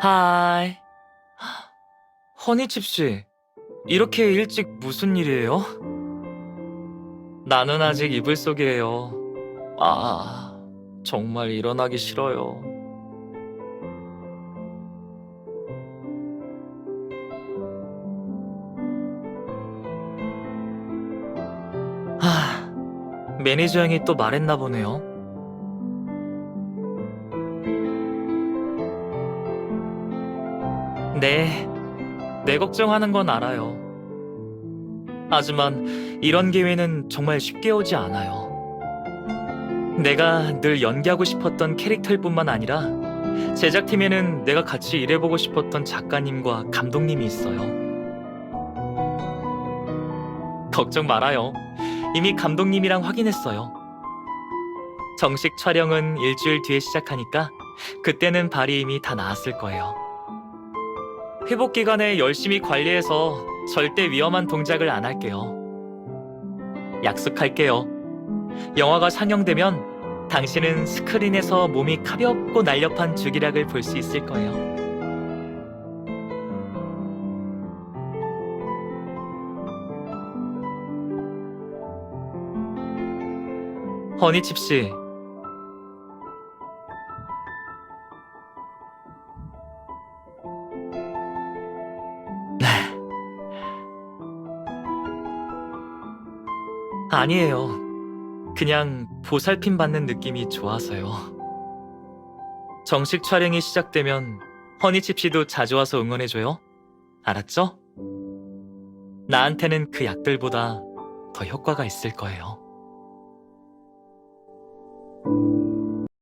하이. 허니칩 씨, 이렇게 일찍 무슨 일이에요? 나는 아직 이불 속이에요. 아, 정말 일어나기 싫어요. 하, 매니저 형이 또 말했나 보네요. 네, 내 걱정하는 건 알아요. 하지만 이런 기회는 정말 쉽게 오지 않아요. 내가 늘 연기하고 싶었던 캐릭터일 뿐만 아니라 제작팀에는 내가 같이 일해보고 싶었던 작가님과 감독님이 있어요. 걱정 말아요. 이미 감독님이랑 확인했어요. 정식 촬영은 일주일 뒤에 시작하니까 그때는 발이 이미 다 나았을 거예요. 회복 기간에 열심히 관리해서 절대 위험한 동작을 안 할게요. 약속할게요. 영화가 상영되면 당신은 스크린에서 몸이 가볍고 날렵한 주기락을 볼 수 있을 거예요. 허니칩 씨, 아니에요. 그냥 보살핌 받는 느낌이 좋아서요. 정식 촬영이 시작되면 허니칩 씨도 자주 와서 응원해줘요. 알았죠? 나한테는 그 약들보다 더 효과가 있을 거예요.